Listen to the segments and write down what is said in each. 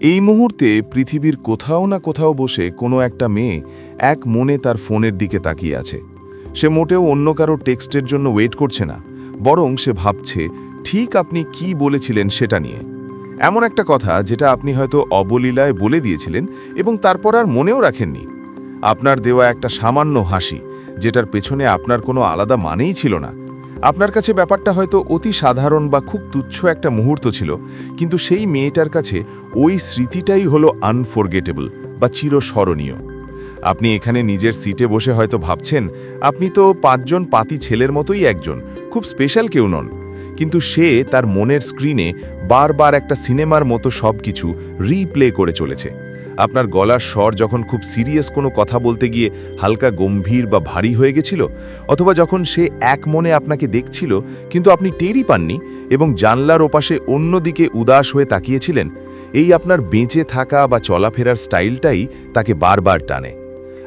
এই মুহূর্তে পৃথিবীর কোথাও না কোথাও বসে কোনো একটা মেয়ে এক মনে তার ফোনের দিকে তাকিয়ে আছে। সে মোটেও অন্য কারও টেক্সটের জন্য ওয়েট করছে না, বরং সে ভাবছে, ঠিক আপনি কি বলেছিলেন সেটা নিয়ে? এমন একটা কথা যেটা আপনি হয়তো অবলীলায় বলে দিয়েছিলেন এবং তারপর আর মনেও রাখেননি। আপনার দেওয়া একটা সামান্য হাসি, যেটার পেছনে আপনার কোনো আলাদা মানেই ছিল না। আপনার কাছে ব্যাপারটা হয়তো অতি সাধারণ বা খুব তুচ্ছ একটা মুহূর্ত ছিল, কিন্তু সেই মেয়েটার কাছে ওই স্মৃতিটাই হলো আনফরগেটেবল বা চিরস্মরণীয়। আপনি এখানে নিজের সিটে বসে হয়তো ভাবছেন, আপনি তো পাঁচজন পাতি ছেলের মতোই একজন, খুব স্পেশাল কেউ নন। কিন্তু সে তার মনের স্ক্রিনে বারবার একটা সিনেমার মতো সব কিছু রিপ্লে করে চলেছে। আপনার গলার স্বর যখন খুব সিরিয়াস কোনো কথা বলতে গিয়ে হালকা গম্ভীর বা ভারী হয়ে গেছিল, অথবা যখন সে এক মনে আপনাকে দেখছিল, কিন্তু আপনি টেরই পাননি এবং জানলার ওপাশে অন্যদিকে উদাস হয়ে তাকিয়েছিলেন, এই আপনার বেঁচে থাকা বা চলাফেরার স্টাইলটাই তাকে বারবার টানে।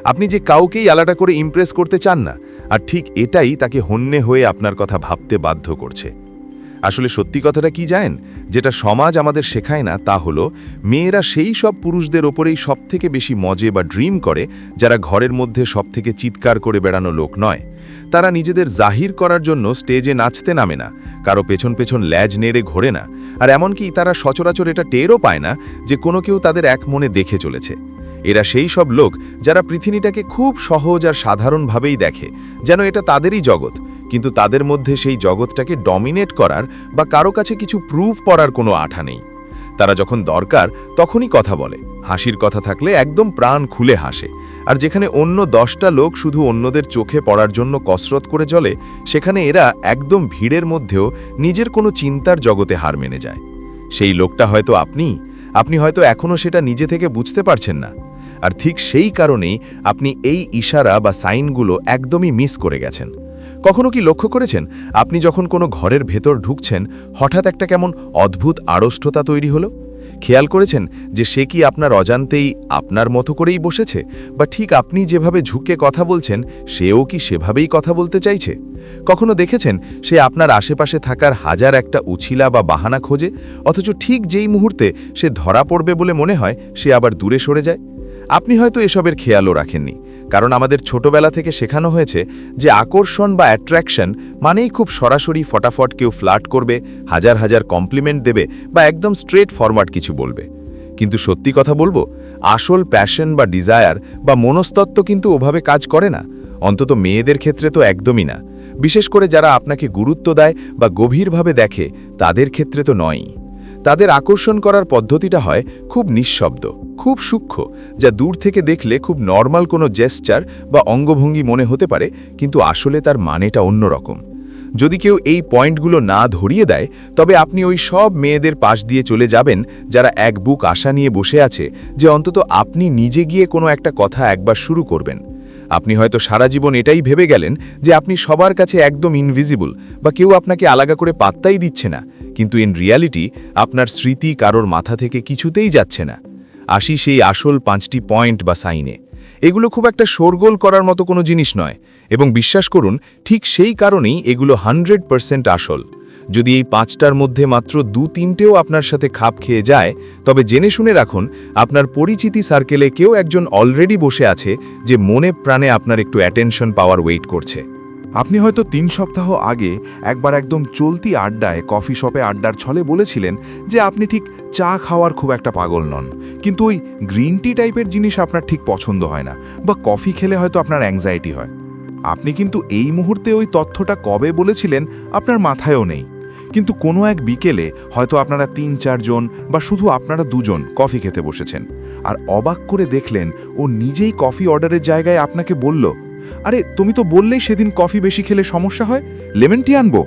আপনি যে কাউকেই আলাদা করে ইমপ্রেস করতে চান না, আর ঠিক এটাই তাকে হন্যে হয়ে আপনার কথা ভাবতে বাধ্য করছে। আসলে সত্যি কথাটা কি জানেন? যেটা সমাজ আমাদের শেখায় না, তা হলো মেয়েরা সেই সব পুরুষদের ওপরেই সবথেকে বেশি মজে বা ড্রিম করে, যারা ঘরের মধ্যে সবথেকে চিৎকার করে বেড়ানো লোক নয়। তারা নিজেদের জাহির করার জন্য স্টেজে নাচতে নামে না, কারও পেছন পেছন ল্যাজ নেড়ে ঘোরে না। আর এমনকি তারা সচরাচর এটা টেরও পায় না যে কোনো কেউ তাদের এক মনে দেখে চলেছে। এরা সেই সব লোক যারা পৃথিবীটাকে খুব সহজ আর সাধারণভাবেই দেখে, যেন এটা তাদেরই জগৎ। কিন্তু তাদের মধ্যে সেই জগৎটাকে ডমিনেট করার বা কারও কাছে কিছু প্রুভ করার কোনো আঠা নেই। তারা যখন দরকার, তখনই কথা বলে। হাসির কথা থাকলে একদম প্রাণ খুলে হাসে। আর যেখানে অন্য দশটা লোক শুধু অন্যদের চোখে পড়ার জন্য কসরত করে চলে, সেখানে এরা একদম ভিড়ের মধ্যেও নিজের কোনো চিন্তার জগতে হার মেনে যায়। সেই লোকটা হয়তো আপনি? আপনি হয়তো এখনও সেটা নিজে থেকে বুঝতে পারছেন না। আর ঠিক সেই কারণেই আপনি এই ইশারা বা সাইনগুলো একদমই মিস করে গেছেন। কখনো কি লক্ষ্য করেছেন? আপনি যখন কোনো ঘরের ভেতর ঢুকছেন, হঠাৎ একটা কেমন অদ্ভুত আড়ষ্টতা তৈরি হলো? খেয়াল করেছেন যে সে কি আপনার অজান্তেই আপনার মতো করেই বসেছে? বা ঠিক আপনি যেভাবে ঝুঁকে কথা বলছেন, সেও কি সেভাবেই কথা বলতে চাইছে? কখনো দেখেছেন সে আপনার আশেপাশে থাকার হাজার একটা উছিলা বা বাহানা খোঁজে? অথচ ঠিক যেই মুহূর্তে সে ধরা পড়বে বলে মনে হয়, সে আবার দূরে সরে যায়? আপনি হয়তো এসবের খেয়ালও রাখেননি। কারণ আমাদের ছোটবেলা থেকে শেখানো হয়েছে যে আকর্ষণ বা অ্যাট্রাকশন মানেই খুব সরাসরি ফটাফট কেউ ফ্লার্ট করবে, হাজার হাজার কমপ্লিমেন্ট দেবে বা একদম স্ট্রেট ফরওয়ার্ড কিছু বলবে। কিন্তু সত্যি কথা বলব, আসল প্যাশন বা ডিজায়ার বা মনস্তত্ত্ব কিন্তু ওভাবে কাজ করে না। অন্তত মেয়েদের ক্ষেত্রে তো একদমই না। বিশেষ করে যারা আপনাকে গুরুত্ব দেয় বা গভীরভাবে দেখে, তাদের ক্ষেত্রে তো নয়ই। তাদের আকর্ষণ করার পদ্ধতিটা হয় খুব নিঃশব্দ, খুব সূক্ষ্ম, যা দূর থেকে দেখলে খুব নর্মাল কোনো জেস্চার বা অঙ্গভঙ্গি মনে হতে পারে, কিন্তু আসলে তার মানেটা অন্যরকম। যদি কেউ এই পয়েন্টগুলো না ধরিয়ে দেয়, তবে আপনি ওই সব মেয়েদের পাশ দিয়ে চলে যাবেন যারা এক বুক আশা নিয়ে বসে আছে যে অন্তত আপনি নিজে গিয়ে কোনো একটা কথা একবার শুরু করবেন। আপনি হয়তো সারা জীবন এটাই ভেবে গেলেন যে আপনি সবার কাছে একদম ইনভিজিবল বা কেউ আপনাকে আলাদা করে পাত্তাই দিচ্ছে না। কিন্তু ইন রিয়ালিটি আপনার স্মৃতি কারোর মাথা থেকে কিছুতেই যাচ্ছে না। আসি সেই আসল পাঁচটি পয়েন্ট বা সাইনে এগুলো খুব একটা শোরগোল করার মতো কোনো জিনিস নয়। এবং বিশ্বাস করুন, ঠিক সেই কারণেই এগুলো হান্ড্রেড আসল। যদি এই পাঁচটার মধ্যে মাত্র দু তিনটেও আপনার সাথে খাপ খেয়ে যায়, তবে জেনে শুনে রাখুন, আপনার পরিচিতি সার্কেলে কেউ একজন অলরেডি বসে আছে যে মনে প্রাণে আপনার একটু অ্যাটেনশন পাওয়ার ওয়েট করছে। আপনি হয়তো তিন সপ্তাহ আগে একবার একদম চলতি আড্ডায় কফি শপে আড্ডার ছলে বলেছিলেন যে আপনি ঠিক চা খাওয়ার খুব একটা পাগল নন। কিন্তু ওই গ্রিন টি টাইপের জিনিস আপনার ঠিক পছন্দ হয় না, বা কফি খেলে হয়তো আপনার অ্যাংজাইটি হয়। আপনি কিন্তু এই মুহূর্তে ওই তথ্যটা কবে বলেছিলেন আপনার মাথায়ও নেই। কিন্তু কোনো এক বিকেলে হয়তো আপনারা তিন, চারজন বা শুধু আপনারা দুজন কফি খেতে বসেছেন। আর অবাক করে দেখলেন, ও নিজেই কফি অর্ডারের জায়গায় আপনাকে বলল, আরে, তুমি তো বললেই সেদিন কফি বেশি খেলে সমস্যা হয়, লেমন টি আনব।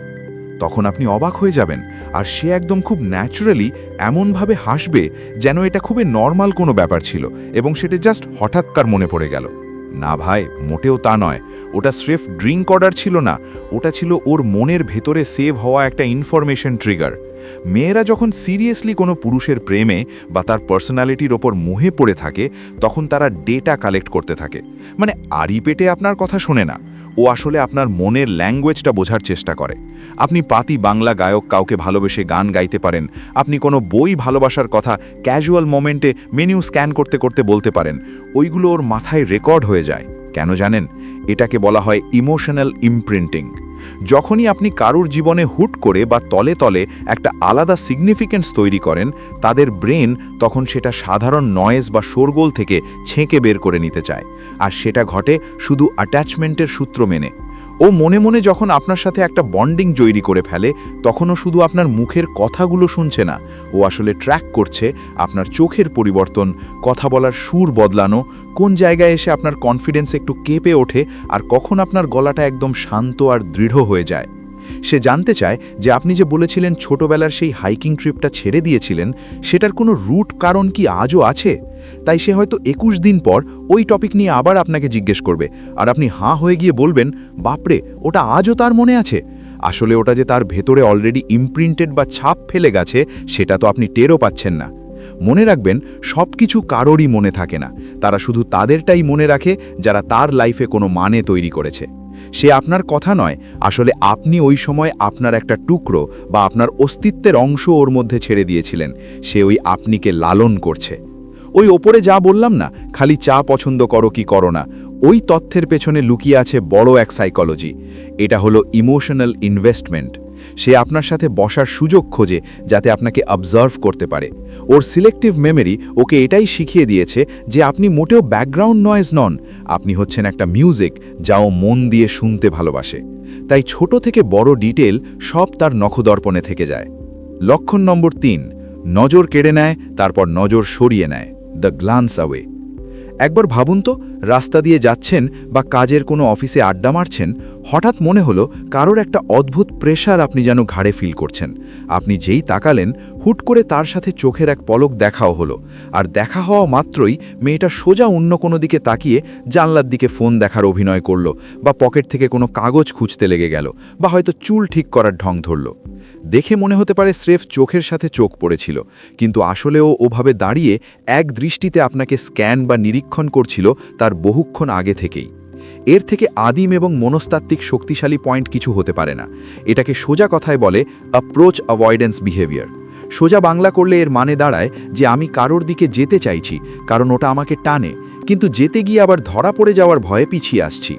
তখন আপনি অবাক হয়ে যাবেন, আর সে একদম খুব ন্যাচারালি এমনভাবে হাসবে যেন এটা খুবই নর্মাল কোনো ব্যাপার ছিল এবং সেটা জাস্ট হঠাৎকার মনে পড়ে গেল। না ভাই, মোটেও তা নয়। ওটা স্রেফ ড্রিঙ্ক অর্ডার ছিল না, ওটা ছিল ওর মনের ভেতরে সেভ হওয়া একটা ইনফরমেশন ট্রিগার। মেয়েরা যখন সিরিয়াসলি কোনো পুরুষের প্রেমে বা তার পার্সোনালিটির ওপর মোহে পড়ে থাকে, তখন তারা ডেটা কালেক্ট করতে থাকে। মানে আড়ি পেটে আপনার কথা শোনে না। ও আসলে আপনার মনের ল্যাঙ্গুয়েজটা বোঝার চেষ্টা করে। আপনি পাতি বাংলা গায়ক কাউকে ভালোবেসে গান গাইতে পারেন। আপনি কোনো বই ভালোবাসার কথা ক্যাজুয়াল মোমেন্টে মেনিউ স্ক্যান করতে করতে বলতে পারেন। ওইগুলো ওর মাথায় রেকর্ড হয়ে যায়। কেন জানেন? এটাকে বলা হয় ইমোশনাল ইমপ্রিন্টিং যখনই আপনি কারুর জীবনে হুট করে বা তলে তলে একটা আলাদা সিগনিফিকেন্স তৈরি করেন, তাদের ব্রেন তখন সেটা সাধারণ নয়েজ বা শোরগোল থেকে ছেঁকে বের করে নিতে চায়। আর সেটা ঘটে শুধু অ্যাটাচমেন্টের সূত্র মেনে। ও মনে মনে যখন আপনার সাথে একটা বন্ডিং জৈরি করে ফেলে, তখনও শুধু আপনার মুখের কথাগুলো শুনছে না। ও আসলে ট্র্যাক করছে আপনার চোখের পরিবর্তন, কথা বলার সুর বদলানো, কোন জায়গায় এসে আপনার কনফিডেন্স একটু কেঁপে ওঠে, আর কখন আপনার গলাটা একদম শান্ত আর দৃঢ় হয়ে যায়। সে জানতে চায় যে আপনি যে বলেছিলেন ছোটবেলার সেই হাইকিং ট্রিপটা ছেড়ে দিয়েছিলেন, সেটার কোনো রুট কারণ কি আজও আছে? তাই সে হয়তো একুশ দিন পর ওই টপিক নিয়ে আবার আপনাকে জিজ্ঞেস করবে। আর আপনি হাঁ হয়ে গিয়ে বলবেন, বাপরে, ওটা আজও তার মনে আছে? আসলে ওটা যে তার ভেতরে অলরেডি ইমপ্রিন্টেড বা ছাপ ফেলে গেছে, সেটা তো আপনি টেরও পাচ্ছেন না। মনে রাখবেন সব কিছু কারোরই মনে থাকে না। তারা শুধু তাদেরটাই মনে রাখে যারা তার লাইফে কোনো মানে তৈরি করেছে। সে আপনার কথা নয়, আসলে আপনি ওই সময় আপনার একটা টুকরো বা আপনার অস্তিত্বের অংশ ওর মধ্যে ছেড়ে দিয়েছিলেন। সে ওই আপনিকে লালন করছে। ওই ওপরে যা বললাম না, খালি চা পছন্দ করো কি করো না, ওই তথ্যের পেছনে লুকিয়ে আছে বড় এক সাইকোলজি এটা হলো ইমোশনাল ইনভেস্টমেন্ট সে আপনার সাথে বসার সুযোগ খোঁজে যাতে আপনাকে অবজার্ভ করতে পারে। ওর সিলেক্টিভ মেমরি ওকে এটাই শিখিয়ে দিয়েছে যে আপনি মোটেও ব্যাকগ্রাউন্ড নয়েজ নন, আপনি হচ্ছেন একটা মিউজিক যা ও মন দিয়ে শুনতে ভালোবাসে। তাই ছোট থেকে বড় ডিটেল সব তার নখদর্পণে থেকে যায়। লক্ষণ নম্বর তিন, নজর কেড়ে নেয়, তারপর নজর সরিয়ে নেয় দ্য গ্লান্স অ্যাওয়ে একবার ভাবুন তো, রাস্তা দিয়ে যাচ্ছেন বা কাজের কোনো অফিসে আড্ডা মারছেন, হঠাৎ মনে হলো কারোর একটা অদ্ভুত প্রেশার আপনি যেন ঘাড়ে ফিল করছেন। আপনি যেই তাকালেন, হুট করে তার সাথে চোখের এক পলক দেখাও হলো। আর দেখা হওয়া মাত্রই মেয়েটা সোজা অন্য কোনো দিকে তাকিয়ে জানলার দিকে ফোন দেখার অভিনয় করল বা পকেট থেকে কোনো কাগজ খুঁজতে লেগে গেল বা হয়তো চুল ঠিক করার ঢং ধরল। দেখে মনে হতে পারে স্রেফ চোখের সাথে চোখ পড়েছিল, কিন্তু আসলেও ওভাবে দাঁড়িয়ে এক দৃষ্টিতে আপনাকে স্ক্যান বা নিরীক্ষণ করছিল তার বহুক্ষণ আগে থেকেই। এর থেকে আদিম এবং মনস্তাত্ত্বিক শক্তিশালী পয়েন্ট কিছু হতে পারে না। এটাকে সোজা কথায় বলে অ্যাপ্রোচ অ্যাভয়েডেন্স বিহেভিয়ার সোজা বাংলা করলে এর মানে দাঁড়ায় যে আমি কারোর দিকে যেতে চাইছি, কারণ ওটা আমাকে টানে, কিন্তু যেতে গিয়ে আবার ধরা পড়ে যাওয়ার ভয়ে পিছিয়ে আসছি।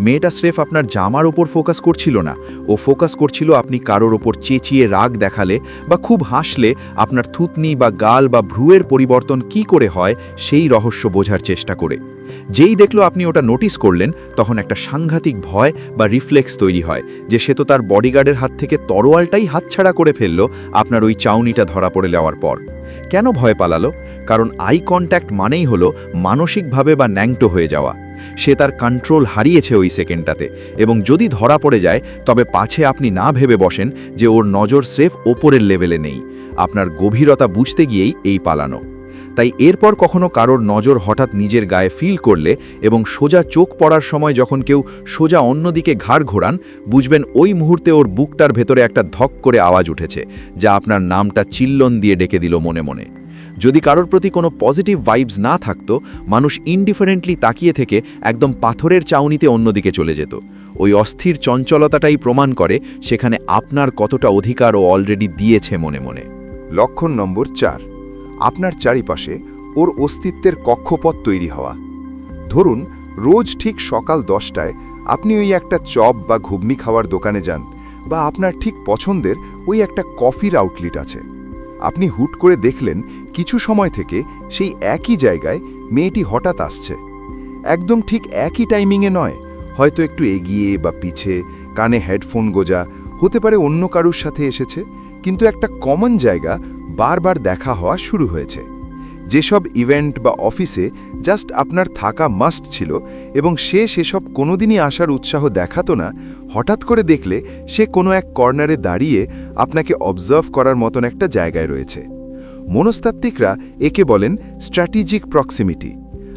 মেয়েটা স্রেফ আপনার জামার ওপর ফোকাস করছিল না। ও ফোকাস করছিল আপনি কারোর ওপর চেঁচিয়ে রাগ দেখালে বা খুব হাসলে আপনার থুতনি বা গাল বা ভ্রুয়ের পরিবর্তন কি করে হয় সেই রহস্য বোঝার চেষ্টা করে। যেই দেখল আপনি ওটা নোটিস করলেন, তখন একটা সাংঘাতিক ভয় বা রিফ্লেক্স তৈরি হয়, যে সে তো তার বডিগার্ডের হাত থেকে তরোয়ালটাই হাতছাড়া করে ফেলল আপনার ওই চাউনিটা ধরা পড়ে যাওয়ার পর। কেন ভয় পালালো? কারণ আই কন্ট্যাক্ট মানেই হলো মানসিকভাবে বা ন্যাংটো হয়ে যাওয়া। সে তার কন্ট্রোল হারিয়েছে ওই সেকেন্ডটাতে এবং যদি ধরা পড়ে যায়, তবে পাছে আপনি না ভেবে বসেন যে ওর নজর স্রেফ ওপরের লেভেলে নেই। আপনার গভীরতা বুঝতে গিয়েই এই পালানো। তাই এরপর কখনো কারোর নজর হঠাৎ নিজের গায়ে ফিল করলে এবং সোজা চোখ পড়ার সময় যখন কেউ সোজা অন্যদিকে ঘাড় ঘোরান, বুঝবেন ওই মুহূর্তে ওর বুকটার ভেতরে একটা ধক করে আওয়াজ উঠেছে, যা আপনার নামটা চিল্লন দিয়ে ডেকে দিল মনে মনে। যদি কারোর প্রতি কোনো পজিটিভ ভাইবস না থাকতো, মানুষ ইনডিফারেন্টলি তাকিয়ে থেকে একদম পাথরের চাউনিতে অন্যদিকে চলে যেত। ওই অস্থির চঞ্চলতাটাই প্রমাণ করে সেখানে আপনার কতটা অধিকার ও অলরেডি দিয়েছে মনে মনে। লক্ষণ নম্বর চার। আপনার চারিপাশে ওর অস্তিত্বের কক্ষপথ তৈরি হওয়া। ধরুন, রোজ ঠিক সকাল দশটায় আপনি ওই একটা চপ বা ঘুগনি খাওয়ার দোকানে যান বা আপনার ঠিক পছন্দের ওই একটা কফির আউটলেট আছে। আপনি হুট করে দেখলেন কিছু সময় থেকে সেই একই জায়গায় মেয়েটি হঠাৎ আসছে। একদম ঠিক একই টাইমিংয়ে নয়, হয়তো একটু এগিয়ে বা পিছে, কানে হেডফোন গোজা, হতে পারে অন্য কারুর সাথে এসেছে, কিন্তু একটা কমন জায়গা বারবার দেখা হওয়া শুরু হয়েছে। যেসব ইভেন্ট বা অফিসে জাস্ট আপনার থাকা মাস্ট ছিল এবং সে সেসব কোনোদিনই আসার উৎসাহ দেখাতো না, হঠাৎ করে দেখলে সে কোনো এক কর্নারে দাঁড়িয়ে আপনাকে অবজার্ভ করার মতন একটা জায়গায় রয়েছে। মনস্তাত্ত্বিকরা একে বলেন স্ট্র্যাটেজিক প্রক্সিমিটি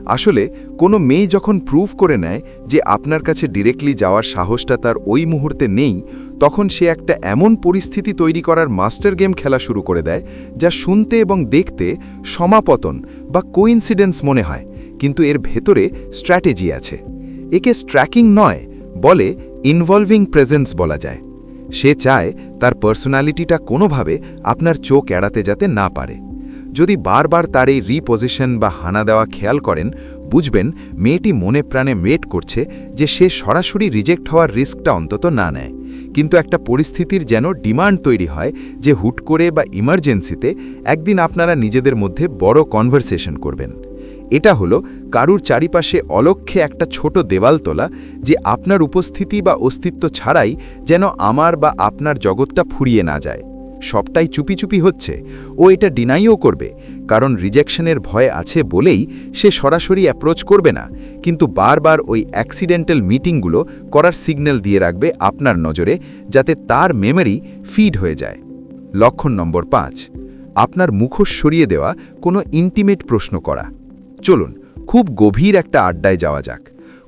আসলে কোনো মেয়ে যখন প্রুভ করে নেয় যে আপনার কাছে ডিরেক্টলি যাওয়ার সাহসটা তার ওই মুহূর্তে নেই তখন সে একটা এমন পরিস্থিতি তৈরি করার মাস্টার গেম খেলা শুরু করে দেয়, যা শুনতে এবং দেখতে সমাপতন বা কোইন্সিডেন্স মনে হয়, কিন্তু এর ভেতরে স্ট্র্যাটেজি আছে। একে স্ট্র্যাকিং নয়, বলে ইনভলভিং প্রেজেন্স বলা যায়। সে চায় তার পার্সোনালিটিটা কোনোভাবে আপনার চোখ এড়াতে যাতে না পারে। যদি বারবার তার এই রিপোজিশন বা হানা দেওয়া খেয়াল করেন, বুঝবেন মেয়েটি মনে প্রাণে ওয়েট করছে যে সে সরাসরি রিজেক্ট হওয়ার রিস্কটা অন্তত না নেয়। কিন্তু একটা পরিস্থিতির যেন ডিমান্ড তৈরি হয় যে হুট করে বা ইমার্জেন্সিতে একদিন আপনারা নিজেদের মধ্যে বড় কনভারসেশন করবেন। এটা হলো কারুর চারিপাশে অলক্ষ্যে একটা ছোট দেওয়াল তোলা যে আপনার উপস্থিতি বা অস্তিত্ব ছাড়াই যেন আমার বা আপনার জগৎটা ফুরিয়ে না যায়। সবটাই চুপি চুপি হচ্ছে। ও এটা ডিনাইও করবে। কারণ রিজেকশনের ভয় আছে বলেই সে সরাসরি অ্যাপ্রোচ করবে না, কিন্তু বারবার ওই অ্যাক্সিডেন্টাল মিটিংগুলো করার সিগন্যাল দিয়ে রাখবে আপনার নজরে যাতে তার মেমরি ফিড হয়ে যায়। লক্ষণ নম্বর পাঁচ, আপনার মুখোশ সরিয়ে দেওয়া কোনো ইন্টিমেট প্রশ্ন করা। চলুন, খুব গভীর একটা আড্ডায় যাওয়া যাক।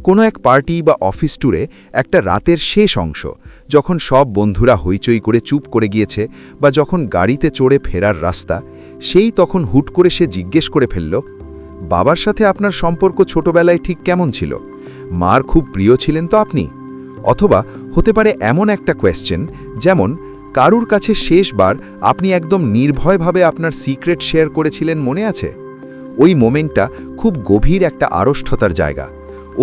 কোনো এক পার্টি বা অফিস ট্যুরে একটা রাতের শেষ অংশ, যখন সব বন্ধুরা হইচই করে চুপ করে গিয়েছে বা যখন গাড়িতে চড়ে ফেরার রাস্তা, সেই তখন হুট করে সে জিজ্ঞেস করে ফেলল, বাবার সাথে আপনার সম্পর্ক ছোটবেলায় ঠিক কেমন ছিল? মার খুব প্রিয় ছিলেন তো আপনি? অথবা হতে পারে এমন একটা কোয়েশ্চেন যেমন, কারুর কাছে শেষবার আপনি একদম নির্ভয়ভাবে আপনার সিক্রেট শেয়ার করেছিলেন মনে আছে? ওই মোমেন্টটা খুব গভীর একটা আড়ষ্ঠতার জায়গা।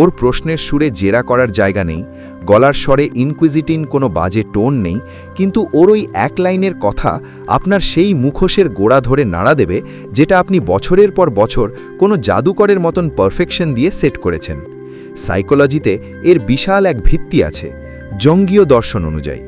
ওর প্রশ্নের সুরে জেরা করার জায়গা নেই, গলার স্বরে ইনকুইজিটিন কোনো বাজে টোন নেই, কিন্তু ওর ওই এক লাইনের কথা আপনার সেই মুখোশের গোড়া ধরে নাড়া দেবে, যেটা আপনি বছরের পর বছর কোনো জাদুকরের মতন পারফেকশন দিয়ে সেট করেছেন। সাইকোলজিতে এর বিশাল এক ভিত্তি আছে, জঙ্গীয় দর্শন অনুযায়ী।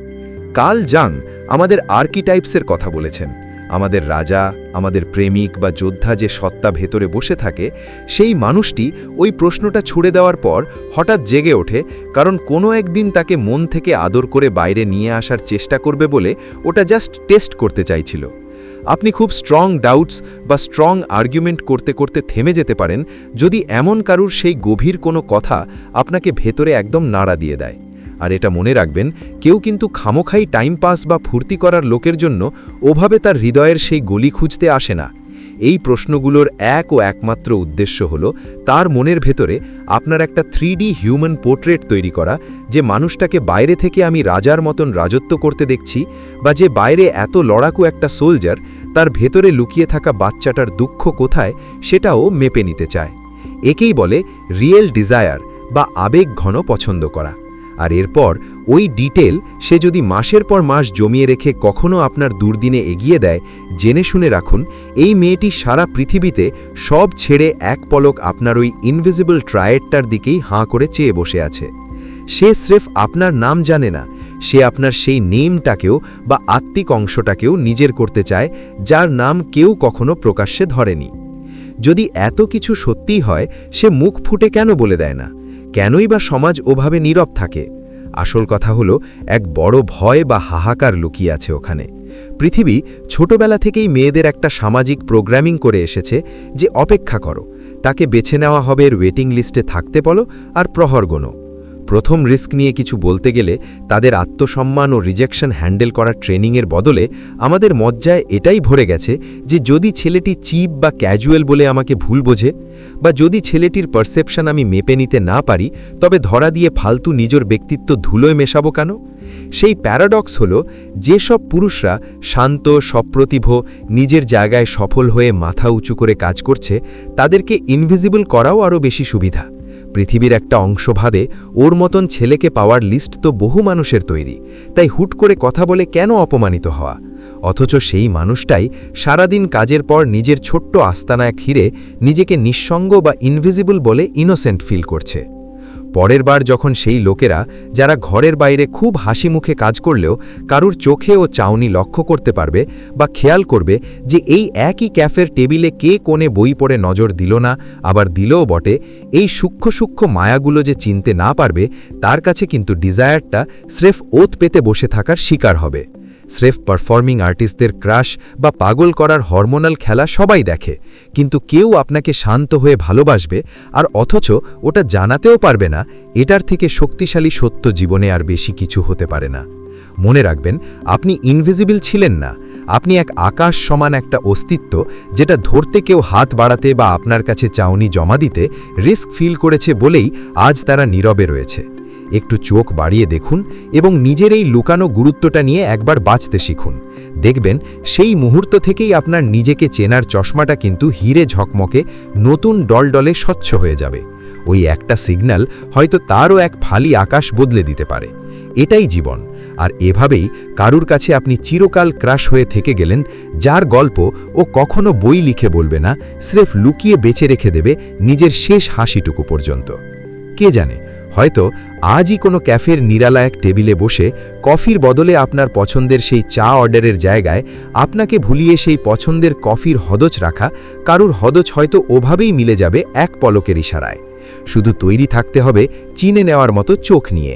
কাল জাং আমাদের আর্কিটাইপসের কথা বলেছেন। আমাদের রাজা, আমাদের প্রেমিক বা যোদ্ধা যে সত্তা ভেতরে বসে থাকে, সেই মানুষটি ওই প্রশ্নটা ছুড়ে দেওয়ার পর হঠাৎ জেগে ওঠে, কারণ কোনো একদিন তাকে মন থেকে আদর করে বাইরে নিয়ে আসার চেষ্টা করবে বলে ওটা জাস্ট টেস্ট করতে চাইছিল। আপনি খুব স্ট্রং ডাউটস বা স্ট্রং আর্গুমেন্ট করতে করতে থেমে যেতে পারেন, যদি এমন কারুর সেই গভীর কোনো কথা আপনাকে ভেতরে একদম নাড়া দিয়ে দেয়। আর এটা মনে রাখবেন, কেউ কিন্তু খামোখাই টাইম পাস বা ফুর্তি করার লোকের জন্য ওভাবে তার হৃদয়ের সেই গলি খুঁজতে আসে না। এই প্রশ্নগুলোর এক ও একমাত্র উদ্দেশ্য হল, তার মনের ভেতরে আপনার একটা থ্রি হিউম্যান পোর্ট্রেট তৈরি করা, যে মানুষটাকে বাইরে থেকে আমি রাজার মতন রাজত্ব করতে দেখছি বা যে বাইরে এত লড়াকু একটা সোলজার, তার ভেতরে লুকিয়ে থাকা বাচ্চাটার দুঃখ কোথায় সেটাও মেপে নিতে চায়। একেই বলে রিয়েল ডিজায়ার বা আবেগ ঘন পছন্দ করা। আর এরপর ওই ডিটেল সে যদি মাসের পর মাস জমিয়ে রেখে কখনো আপনার দুর্দিনে এগিয়ে দেয়, জেনে শুনে রাখুন, এই মেয়েটি সারা পৃথিবীতে সব ছেড়ে এক পলক আপনার ওই ইনভিজিবল ট্রায়েডটার দিকেই হাঁ করে চেয়ে বসে আছে। সে স্রেফ আপনার নাম জানে না, সে আপনার সেই নেমটাকেও বা আত্মিক অংশটাকেও নিজের করতে চায়, যার নাম কেউ কখনো প্রকাশ্যে ধরেনি। যদি এত কিছু সত্যিই হয়, সে মুখ ফুটে কেন বলে দেয় না? কেনই বা সমাজ ওভাবে নীরব থাকে? আসল কথা হলো, এক বড় ভয় বা হাহাকার লুকিয়ে আছে ওখানে। পৃথিবী ছোটবেলা থেকেই মেয়েদের একটা সামাজিক প্রোগ্রামিং করে এসেছে যে, অপেক্ষা করো, তাকে বেছে নেওয়া হবে এর ওয়েটিং লিস্টে থাকতে বলো আর প্রহর গোনো। প্রথম রিস্ক নিয়ে কিছু বলতে গেলে তাদের আত্মসম্মান ও রিজেকশন হ্যান্ডেল করার ট্রেনিংয়ের বদলে আমাদের মজ্জায় এটাই ভরে গেছে যে যদি ছেলেটি চিপ বা ক্যাজুয়াল বলে আমাকে ভুল বোঝে বা যদি ছেলেটির পারসেপশন আমি মেপে নিতে না পারি, তবে ধরা দিয়ে ফালতু নিজের ব্যক্তিত্ব ধুলোয় মেশাবো কেন? সেই প্যারাডক্স হল যেসব পুরুষরা শান্ত, সপ্রতিভ, নিজের জায়গায় সফল হয়ে মাথা উঁচু করে কাজ করছে, তাদেরকে ইনভিজিবল করাও আরও বেশি সুবিধা। পৃথিবীর একটা অংশ ভাবে ওর মতন ছেলেকে পাওয়ার লিস্ট তো বহু মানুষের তৈরি, তাই হুট করে কথা বলে কেন অপমানিত হওয়া? অথচ সেই মানুষটাই সারাদিন কাজের পর নিজের ছোট্ট আস্তানায় ঘিরে নিজেকে নিঃসঙ্গ বা ইনভিজিবল বলে ইনোসেন্ট ফিল করছে। পরের বার যখন সেই লোকেরা, যারা ঘরের বাইরে খুব হাসি মুখে কাজ করলেও কারুর চোখে ও চাউনি লক্ষ্য করতে পারবে বা খেয়াল করবে যে এই একই ক্যাফের টেবিলে কে কোণে বই পড়ে নজর দিল না, আবার দিলেও বটে, এই সূক্ষ্ম সূক্ষ্ম মায়াগুলো যে চিনতে না পারবে, তার কাছে কিন্তু ডিজায়ারটা স্রেফ ওত পেতে বসে থাকার শিকার হবে। স্রেফ পারফর্মিং আর্টিস্টদের ক্রাশ বা পাগল করার হরমোনাল খেলা সবাই দেখে, কিন্তু কেউ আপনাকে শান্ত হয়ে ভালোবাসবে আর অথচ ওটা জানাতেও পারবে না, এটার থেকে শক্তিশালী সত্য জীবনে আর বেশি কিছু হতে পারে না। মনে রাখবেন, আপনি ইনভিজিবল ছিলেন না, আপনি এক আকাশ সমান একটা অস্তিত্ব যেটা ধরতে কেউ হাত বাড়াতে বা আপনার কাছে চাউনি জমা দিতে রিস্ক ফিল করেছে বলেই আজ তারা নীরবে রয়েছে। একটু চোখ বাড়িয়ে দেখুন এবং নিজের এই লুকানো গুরুত্বটা নিয়ে একবার বাঁচতে শিখুন। দেখবেন সেই মুহূর্ত থেকেই আপনার নিজেকে চেনার চশমাটা কিন্তু হিরে ঝকমকে নতুন ডলডলে স্বচ্ছ হয়ে যাবে। ওই একটা সিগন্যাল হয়তো তারও এক ফালি আকাশ বদলে দিতে পারে। এটাই জীবন। আর এভাবেই কারুর কাছে আপনি চিরকাল ক্রাশ হয়ে থেকে গেলেন, যার গল্প ও কখনো বই লিখে বলবে না, স্রেফ লুকিয়ে বেঁচে রেখে দেবে নিজের শেষ হাসিটুকু পর্যন্ত। কে জানে হয়তো আজই কোনো ক্যাফের নিরালা এক টেবিলে বসে কফির বদলে আপনার পছন্দের সেই চা অর্ডারের জায়গায় আপনাকে ভুলিয়ে সেই পছন্দের কফির হদচ রাখা কারুর হদচ হয়তো ওভাবেই মিলে যাবে এক পলকের ইশারায়। শুধু তৈরি থাকতে হবে চিনে নেওয়ার মতো চোখ নিয়ে।